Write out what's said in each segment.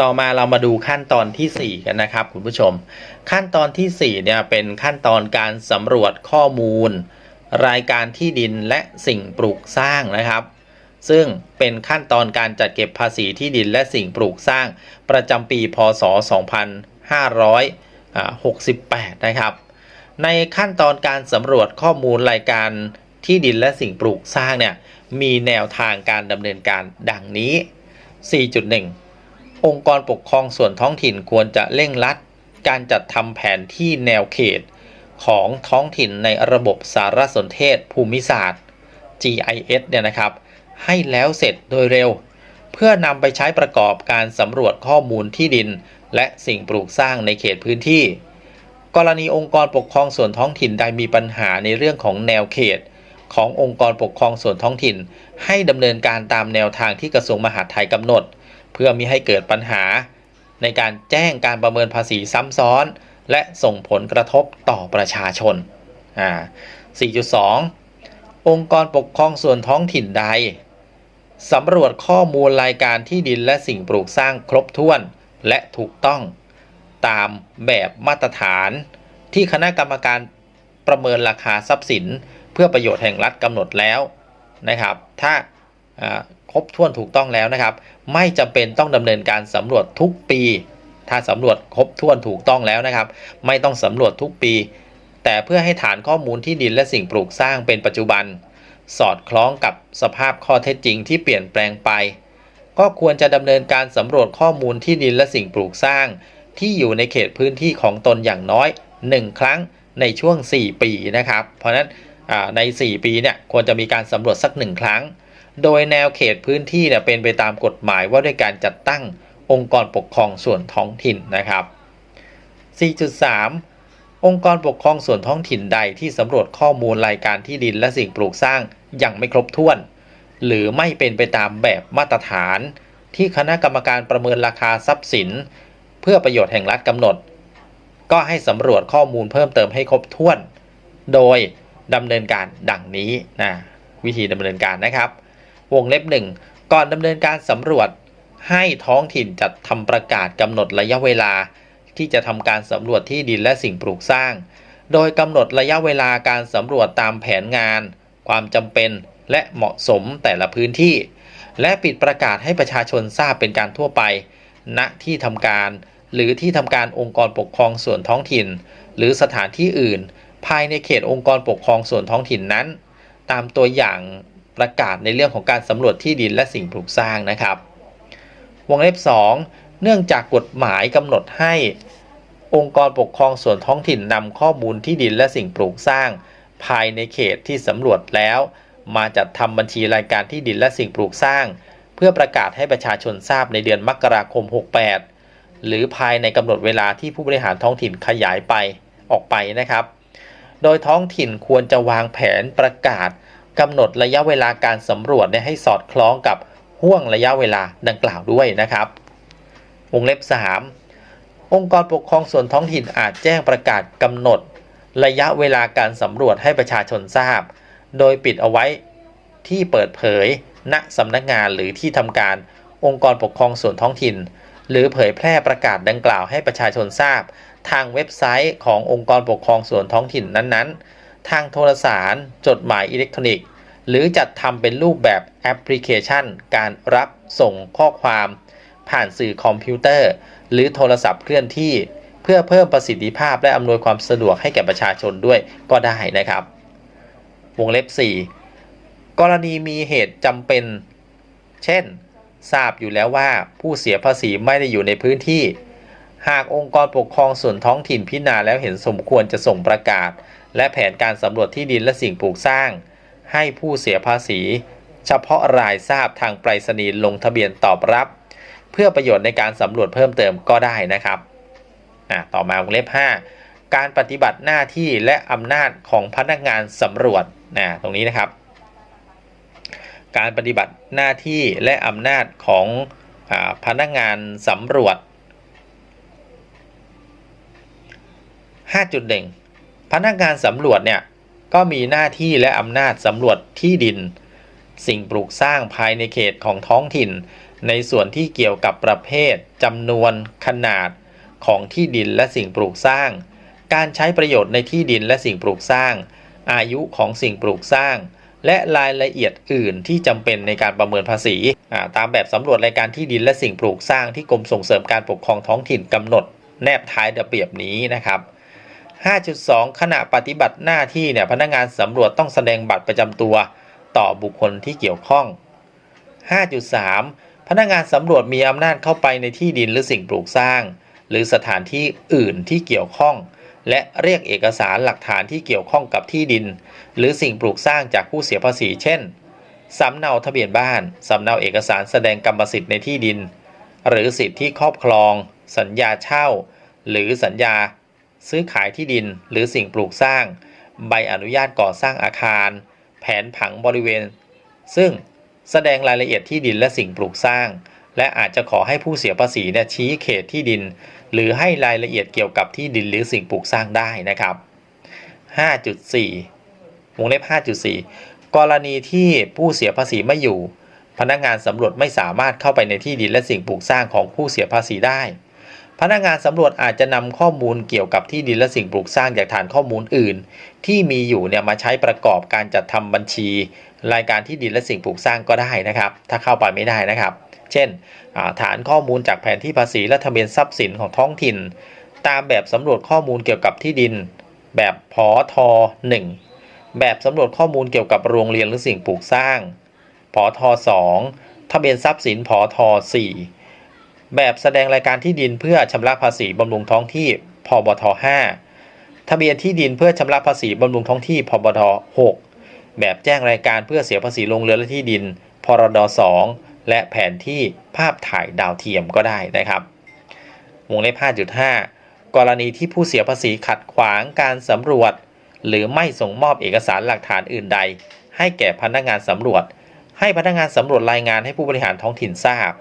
ต่อมาเรามาดูขั้นตอนทีสี่ 4 กันนะครับคุณผู้ชม ขั้นตอนทีสี่4เนี่ยเป็นขั้นตอนการสำรวจข้อมูล รายการที่ดินและสิ่งปลูกสร้างนะครับ ซึ่งเป็นขั้นตอนการจัดเก็บภาษีที่ดินและสิ่งปลูกสร้าง ประจำปีพศ 2568 นะครับ ในขั้นตอนการสำรวจข้อมูลรายการที่ดินและสิ่งปลูกสร้างเนี่ยมีแนวทางการดำเนินการดังนี้ 4.1 องค์กรปกครองส่วนท้องถิ่นควรจะเร่งรัด การจัดทำแผนที่แนวเขต ของท้องถิ่นในระบบสารสนเทศภูมิศาสตร์ GIS เนี่ยนะครับ ให้แล้วเสร็จโดยเร็ว เพื่อนำไปใช้ประกอบการสำรวจข้อมูลที่ดิน และสิ่งปลูกสร้างในเขตพื้นที่ กรณีองค์กรปกครองส่วนท้องถิ่นใดมีปัญหาในเรื่องของแนวเขต ขององค์กรปกครองส่วนท้องถิ่น ให้ดำเนินการตามแนวทางที่กระทรวงมหาดไทยกำหนด เพื่อมิให้เกิดปัญหา ในการแจ้งการประเมินภาษีซ้ำซ้อน และส่งผลกระทบต่อประชาชนอ่า4.2 องค์กรปกครองส่วนท้องถิ่นใดสำรวจข้อมูลรายการที่ดินและสิ่งปลูกสร้างครบถ้วนและถูกต้อง ตามแบบมาตรฐานที่คณะกรรมการประเมินราคาทรัพย์สิน เพื่อประโยชน์แห่งรัฐกำหนดแล้วนะครับ ถ้า บถ้วนถูกต้องแล้วนะครับ ไม่จำเป็นต้องดำเนินการสำรวจทุกปี ถ้าสำรวจครบถ้วนถูกต้องแล้วนะครับ ไม่ต้องสำรวจทุกปี แต่เพื่อให้ฐานข้อมูลที่ดินและสิ่งปลูกสร้างเป็นปัจจุบัน สอดคล้องกับสภาพข้อเท็จจริงที่เปลี่ยนแปลงไป ก็ควรจะดำเนินการสำรวจข้อมูลที่ดินและสิ่งปลูกสร้าง ที่อยู่ในเขตพื้นที่ของตนอย่างน้อย 1 ครั้งในช่วง 4 ปีนะครับ เพราะฉะนั้นใน 4 ปีเนี่ยควรจะมีการสำรวจสัก 1 ครั้ง โดยแนวเขตพื้นที่เนี่ยเป็นไปตามกฎหมายว่าด้วยการจัดตั้งองค์กรปกครองส่วนท้องถิ่นนะครับ 4.3 องค์กรปกครองส่วนท้องถิ่นใดที่สำรวจข้อมูลรายการที่ดินและสิ่งปลูกสร้างยังไม่ครบถ้วน หรือไม่เป็นไปตามแบบมาตรฐาน ที่คณะกรรมการประเมินราคาทรัพย์สิน เพื่อประโยชน์แห่งรัฐกำหนด ก็ให้สำรวจข้อมูลเพิ่มเติมให้ครบถ้วน โดยดำเนินการดังนี้นะวิธีดำเนินการนะครับ วงเล็บหนึ่งก่อนดำเนินการสำรวจ ให้ท้องถิ่นจัดทำประกาศกำหนดระยะเวลา ที่จะทำการสำรวจที่ดินและสิ่งปลูกสร้าง โดยกำหนดระยะเวลาการสำรวจตามแผนงาน ความจำเป็นและเหมาะสมแต่ละพื้นที่ และปิดประกาศให้ประชาชนทราบเป็นการทั่วไป ณที่ทำการ หรือที่ทำการองค์กรปกครองส่วนท้องถิ่น หรือสถานที่อื่น ภายในเขตองค์กรปกครองส่วนท้องถิ่นนั้น ตามตัวอย่าง ประกาศในเรื่องของการสำรวจที่ดินและสิ่งปลูกสร้างนะครับ วงเล็บ 2 เนื่องจากกฎหมายกำหนดให้องค์กรปกครองส่วนท้องถิ่นนำข้อมูลที่ดินและสิ่งปลูกสร้าง ภายในเขตที่สำรวจแล้ว มาจัดทำบัญชีรายการที่ดินและสิ่งปลูกสร้าง เพื่อประกาศให้ประชาชนทราบในเดือนมกราคม 68 หรือภายในกำหนดเวลาที่ผู้บริหารท้องถิ่นขยายไปออกไปนะครับ โดยท้องถิ่นควรจะวางแผนประกาศ กำหนดระยะเวลาการสำรวจเนี่ยให้สอดคล้องกับห่วงระยะเวลาดังกล่าวด้วยนะครับวงเล็บ 3 องค์กรปกครองส่วนท้องถิ่นอาจแจ้งประกาศกำหนด ระยะเวลาการสำรวจให้ประชาชนทราบ โดยปิดเอาไว้ที่เปิดเผย ณสำนักงานหรือที่ทำการองค์กรปกครองส่วนท้องถิ่น หรือเผยแพร่ประกาศดังกล่าวให้ประชาชนทราบ ทางเว็บไซต์ขององค์กรปกครองส่วนท้องถิ่นนั้นๆ ทางโทรสาร จดหมายอิเล็กทรอนิกส์ หรือจัดทำเป็นรูปแบบแอปพลิเคชัน การรับส่งข้อความ ผ่านสื่อคอมพิวเตอร์ หรือโทรศัพท์เคลื่อนที่ เพื่อเพิ่มประสิทธิภาพและอำนวยความสะดวกให้แก่ประชาชนด้วยก็ได้นะครับ วงเล็บ 4 กรณีมีเหตุจำเป็น เช่น ทราบอยู่แล้วว่าผู้เสียภาษีไม่ได้อยู่ในพื้นที่ หากองค์กรปกครองส่วนท้องถิ่นพิจารณาแล้วเห็นสมควรจะส่งประกาศ และแผนการสำรวจที่ดินและสิ่งปลูกสร้าง ให้ผู้เสียภาษี เฉพาะรายทราบทางไปรษณีย์ลงทะเบียนตอบรับ เพื่อประโยชน์ในการสำรวจเพิ่มเติมก็ได้นะครับต่อมาวงเล็บ 5 การปฏิบัติหน้าที่และอำนาจของพนักงานสำรวจนะตรงนี้นะครับ การปฏิบัติหน้าที่และอำนาจของอพนักงานสำรวจ 5.1 พนักงานสำรวจเนี่ยก็มีหน้าที่และอำนาจสำรวจที่ดิน สิ่งปลูกสร้างภายในเขตของท้องถิ่น ในส่วนที่เกี่ยวกับประเภทจำนวน ขนาดของที่ดินและสิ่งปลูกสร้าง การใช้ประโยชน์ในที่ดินและสิ่งปลูกสร้าง อายุของสิ่งปลูกสร้าง และรายละเอียดอื่นที่จำเป็นในการประเมินภาษีตามแบบสำรวจรายการที่ดินและสิ่งปลูกสร้างที่กรมส่งเสริมการปกครองท้องถิ่นกำหนด แนบท้ายระเบียบนี้นะครับ 5.2 ขณะปฏิบัติหน้าที่เนี่ยพนักงานสำรวจต้องแสดงบัตรประจำตัวต่อบุคคลที่เกี่ยวข้อง 5.3 พนักงานสำรวจมีอำนาจเข้าไปในที่ดินหรือสิ่งปลูกสร้าง หรือสถานที่อื่นที่เกี่ยวข้อง และเรียกเอกสารหลักฐานที่เกี่ยวข้องกับที่ดิน หรือสิ่งปลูกสร้างจากผู้เสียภาษี เช่นสำเนาทะเบียนบ้านสำเนาเอกสารแสดงกรรมสิทธิ์ในที่ดิน หรือสิทธิครอบครอง สัญญาเช่า หรือสัญญา ซื้อขายที่ดินหรือสิ่งปลูกสร้าง ใบอนุญาตก่อสร้างอาคาร แผนผังบริเวณ ซึ่งแสดงรายละเอียดที่ดินและสิ่งปลูกสร้าง และอาจจะขอให้ผู้เสียภาษีเนี่ยชี้เขตที่ดิน หรือให้รายละเอียดเกี่ยวกับที่ดินหรือสิ่งปลูกสร้างได้นะครับ 5.4วงเล็บ 5.4 กรณีที่ผู้เสียภาษีไม่อยู่ พนักงานสำรวจไม่สามารถเข้าไปในที่ดินและสิ่งปลูกสร้างของผู้เสียภาษีได้ พนักงานสำรวจอาจจะนำข้อมูลเกี่ยวกับที่ดินและสิ่งปลูกสร้างจากฐานข้อมูลอื่น ที่มีอยู่เนี่ยมาใช้ประกอบการจัดทำบัญชี รายการที่ดินและสิ่งปลูกสร้างก็ได้นะครับ ถ้าเข้าไปไม่ได้นะครับ เช่น ฐานข้อมูลจากแผนที่ภาษีและทะเบียนทรัพย์สินของท้องถิ่น ตามแบบสำรวจข้อมูลเกี่ยวกับที่ดิน แบบพอท1แบบสำรวจข้อมูลเกี่ยวกับโรงเรียนหรือสิ่งปลูกสร้างพอท2ทะเบียนทรัพย์สินพอท4 แบบแสดงรายการที่ดินเพื่อชำระภาษีบำรุงท้องที่พบท 5 ทะเบียนที่ดินเพื่อชำระภาษีบำรุงท้องที่พบท 6 แบบแจ้งรายการเพื่อเสียภาษีโรงเรือและที่ดิน พรด 2 และแผนที่ภาพถ่ายดาวเทียมก็ได้นะครับ วงเล็บ 5.5 กรณีที่ผู้เสียภาษีขัดขวางการสำรวจ หรือไม่ส่งมอบเอกสารหลักฐานอื่นใด ให้แก่พนักงานสำรวจ ให้พนักงานสำรวจรายงานให้ผู้บริหารท้องถิ่นทราบ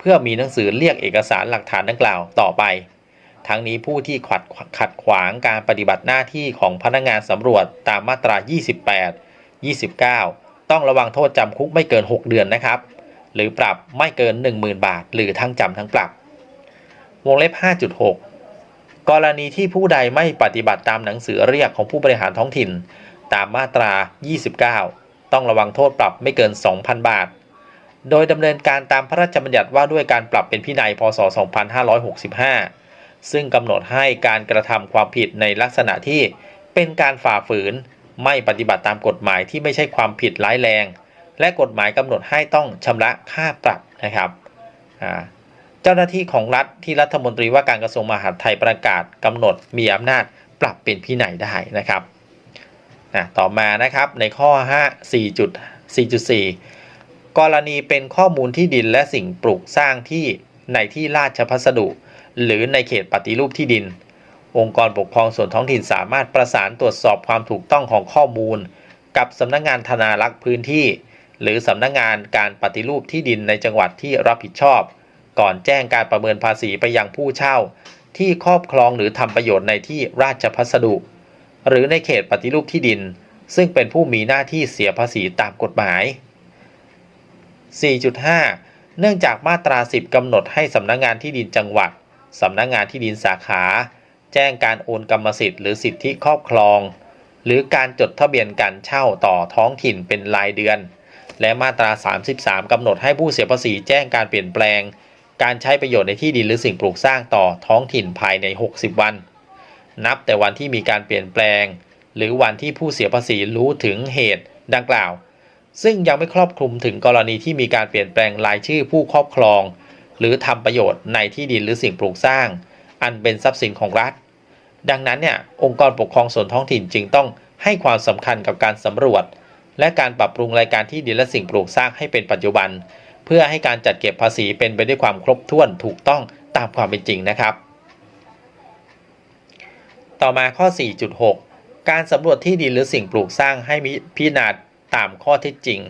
เพื่อมีหนังสือเรียกเอกสารหลักฐานดังกล่าวต่อไป ทั้งนี้ผู้ที่ขัดขัดขวางการปฏิบัติหน้าที่ของพนักงานสำรวจตามมาตรา 28 29 ต้องระวังโทษจำคุกไม่เกิน 6 เดือนนะครับ หรือปรับไม่เกิน 10,000 บาท หรือทั้งจำทั้งปรับ วงเล็บ 5.6กรณีที่ผู้ใดไม่ปฏิบัติตามหนังสือเรียกของผู้บริหารท้องถิ่น ตามมาตรา 29 ต้องระวังโทษปรับไม่เกิน 2,000 บาท โดยดำเนินการตามพระราชบัญญัติว่าด้วยการปรับเป็นพินัยพศ 2565 ซึ่งกำหนดให้การกระทำความผิดในลักษณะที่เป็นการฝ่าฝืน ไม่ปฏิบัติตามกฎหมายที่ไม่ใช่ความผิดร้ายแรง และกฎหมายกำหนดให้ต้องชำระค่าปรับนะครับเจ้าหน้าที่ของรัฐที่รัฐมนตรีว่าการกระทรวงมหาดไทยประกาศกำหนดมีอำนาจปรับเป็นพินัยได้นะครับนะต่อมานะครับในข้อ 5 4.4.4 กรณีเป็นข้อมูลที่ดินและสิ่งปลูกสร้างที่ในที่ราชพัสดุ หรือในเขตปฏิรูปที่ดิน องค์กรปกครองส่วนท้องถิ่นสามารถประสานตรวจสอบความถูกต้องของข้อมูล กับสำนักงงานธนารักษ์พื้นที่ หรือสำนักงงานการปฏิรูปที่ดินในจังหวัดที่รับผิดชอบ ก่อนแจ้งการประเมินภาษีไปยังผู้เช่า ที่ครอบครองหรือทำประโยชน์ในที่ราชพัสดุ หรือในเขตปฏิรูปที่ดิน ซึ่งเป็นผู้มีหน้าที่เสียภาษีตามกฎหมาย 4.5 เนื่องจากมาตรา 10 กำหนดให้สำนักงานที่ดินจังหวัด สำนักงานที่ดินสาขา แจ้งการโอนกรรมสิทธิ์หรือสิทธิครอบครอง หรือการจดทะเบียนการเช่าต่อท้องถิ่นเป็นรายเดือน และมาตรา 33 กำหนดให้ผู้เสียภาษีแจ้งการเปลี่ยนแปลง การใช้ประโยชน์ในที่ดินหรือสิ่งปลูกสร้างต่อท้องถิ่นภายใน 60 วัน นับแต่วันที่มีการเปลี่ยนแปลง หรือวันที่ผู้เสียภาษีรู้ถึงเหตุดังกล่าว ซึ่งยังไม่ครอบคลุมถึงกรณีที่มีการเปลี่ยนแปลงรายชื่อผู้ครอบครอง หรือทำประโยชน์ในที่ดินหรือสิ่งปลูกสร้าง อันเป็นทรัพย์สินของรัฐ ดังนั้นเนี่ยองค์กรปกครองส่วนท้องถิ่นจึงต้องให้ความสำคัญกับการสำรวจ และการปรับปรุงรายการที่ดินและสิ่งปลูกสร้างให้เป็นปัจจุบัน เพื่อให้การจัดเก็บภาษีเป็นไปด้วยความครบถ้วนถูกต้องตามความเป็นจริงนะครับ ต่อมาข้อ 4.6 การสำรวจที่ดินหรือสิ่งปลูกสร้างให้มิพิจารณา ตามข้อเท็จจริง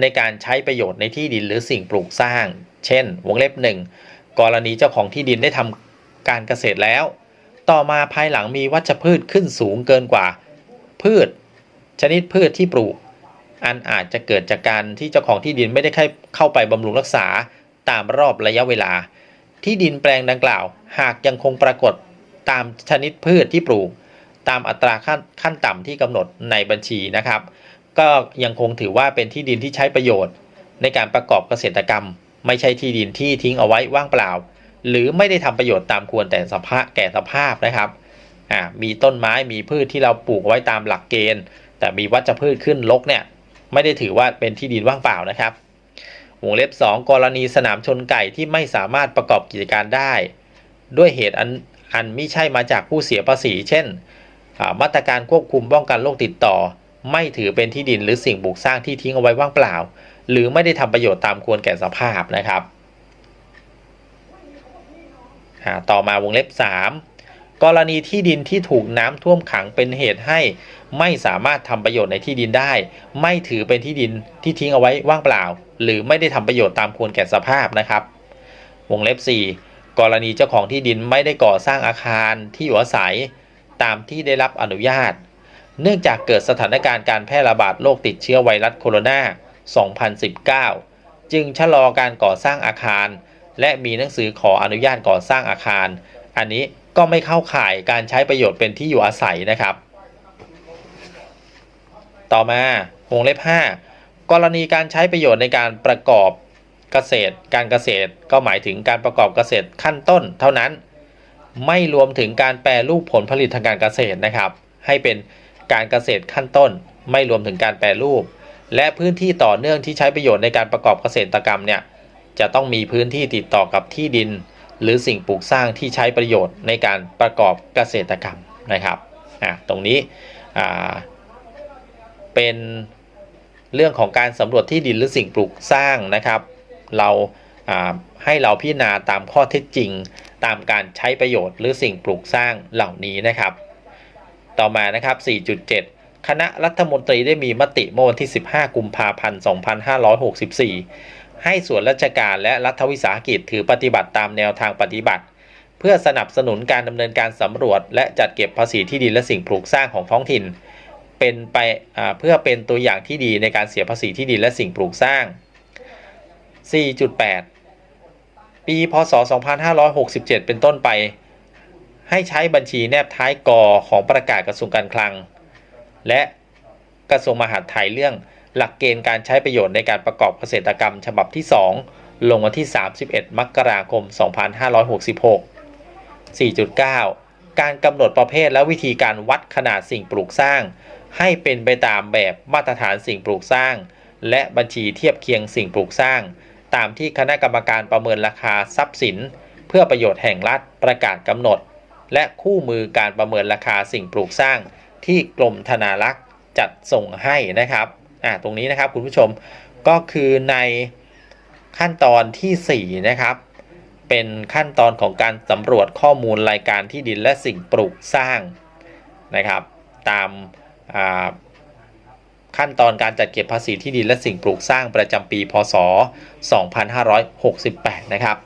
ในการใช้ประโยชน์ในที่ดินหรือสิ่งปลูกสร้าง เช่น วงเล็บหนึ่งกรณีเจ้าของที่ดินได้ทำการเกษตรแล้ว ต่อมาภายหลังมีวัชพืชขึ้นสูงเกินกว่า พืช ชนิดพืชที่ปลูก อันอาจจะเกิดจากการที่เจ้าของที่ดินไม่ได้เข้าไปบำรุงรักษาตามรอบระยะเวลา ที่ดินแปลงดังกล่าว หากยังคงปรากฏตามชนิดพืชที่ปลูก ตามอัตราขั้นขั้นต่ำที่กำหนดในบัญชีนะครับ ก็ยังคงถือว่าเป็นที่ดินที่ใช้ประโยชน์ ในการประกอบเกษตรกรรม ไม่ใช่ที่ดินที่ทิ้งเอาไว้ว่างเปล่า หรือไม่ได้ทำประโยชน์ตามควรแต่สภาพแก่สภาพนะครับอ่ามีต้นไม้มีพืชที่เราปลูกไว้ตามหลักเกณฑ์ แต่มีวัชพืชขึ้นรกเนี่ยไม่ได้ถือว่าเป็นที่ดินว่างเปล่านะครับวงเล็บ 2 กรณีสนามชนไก่ที่ไม่สามารถประกอบกิจการได้ ด้วยเหตุอันอันไม่ใช่มาจากผู้เสียภาษี เช่น มาตรการควบคุมป้องกันโรคติดต่อ ไม่ถือเป็นที่ดินหรือสิ่งปลูกสร้างที่ทิ้งเอาไว้ว่างเปล่า หรือไม่ได้ทำประโยชน์ตามควรแก่สภาพนะครับต่อมาวงเล็บ 3 กรณีที่ดินที่ถูกน้ำท่วมขังเป็นเหตุให้ ไม่สามารถทำประโยชน์ในที่ดินได้ ไม่ถือเป็นที่ดินที่ทิ้งเอาไว้ว่างเปล่า หรือไม่ได้ทำประโยชน์ตามควรแก่สภาพนะครับ วงเล็บ 4 กรณีเจ้าของที่ดินไม่ได้ก่อสร้างอาคารที่อยู่อาศัย ตามที่ได้รับอนุญาต เนื่องจากเกิดสถานการณ์การแพร่ระบาดโรคติดเชื้อไวรัสโคโรนา 2019 จึงชะลอการก่อสร้างอาคาร และมีหนังสือขออนุญาตก่อสร้างอาคาร อันนี้ก็ไม่เข้าข่ายการใช้ประโยชน์เป็นที่อยู่อาศัยนะครับ ต่อมาวงเล็บ 5 กรณีการใช้ประโยชน์ในการประกอบเกษตร การเกษตรก็หมายถึงการประกอบเกษตรขั้นต้น เท่านั้น ไม่รวมถึงการแปรรูปผลผลิตทางการเกษตรนะครับ ให้เป็น การเกษตรขั้นต้น ไม่รวมถึงการแปรรูป และพื้นที่ต่อเนื่องที่ใช้ประโยชน์ในการประกอบเกษตรกรรมเนี่ยจะต้องมีพื้นที่ติดต่อกับที่ดิน หรือสิ่งปลูกสร้างที่ใช้ประโยชน์ในการประกอบเกษตรกรรมนะครับอะตรงนี้อ่าเป็นเรื่องของการสำรวจที่ดินหรือสิ่งปลูกสร้างนะครับ เราอ่าให้เราพิจารณาตามข้อเท็จจริง ตามการใช้ประโยชน์หรือสิ่งปลูกสร้างเหล่านี้นะครับ ต่อมานะครับ 4.7 คณะรัฐมนตรีได้มีมติเมื่อวันที่ 15 กุมภาพันธ์ 2564 ให้ส่วนราชการและรัฐวิสาหกิจถือปฏิบัติตามแนวทางปฏิบัติ เพื่อสนับสนุนการดำเนินการสำรวจ และจัดเก็บภาษีที่ดินและสิ่งปลูกสร้างของท้องถิ่น เป็นไปเพื่อเป็นตัวอย่างที่ดีในการเสียภาษีที่ดินและสิ่งปลูกสร้าง 4.8 ปี พศ 2567 เป็นต้นไป ให้ใช้บัญชีแนบท้ายกอของประกาศกระทรวงการคลัง และกระทรวงมหาดไทยเรื่องหลักเกณฑ์การใช้ประโยชน์ในการประกอบเกษตรกรรม ฉบับที่ 2 ลงวันที่ 31 มกราคม 2566 4.9 การกำหนดประเภทและวิธีการวัดขนาดสิ่งปลูกสร้าง ให้เป็นไปตามแบบมาตรฐานสิ่งปลูกสร้าง และบัญชีเทียบเคียงสิ่งปลูกสร้าง ตามที่คณะกรรมการประเมินราคาทรัพย์สิน เพื่อประโยชน์แห่งรัฐประกาศกำหนด และคู่มือการประเมินราคาสิ่งปลูกสร้างที่กรมธนารักษ์จัดส่งให้นะครับอ่าตรงนี้นะครับคุณผู้ชมก็คือในขั้นตอนทีสี่4 นะครับ เป็นขั้นตอนของการสำรวจข้อมูลรายการที่ดินและสิ่งปลูกสร้างนะครับ ตามอ่าขั้นตอนการจัดเก็บภาษีที่ดินและสิ่งปลูกสร้างประจำปี พศ 2568 นะครับ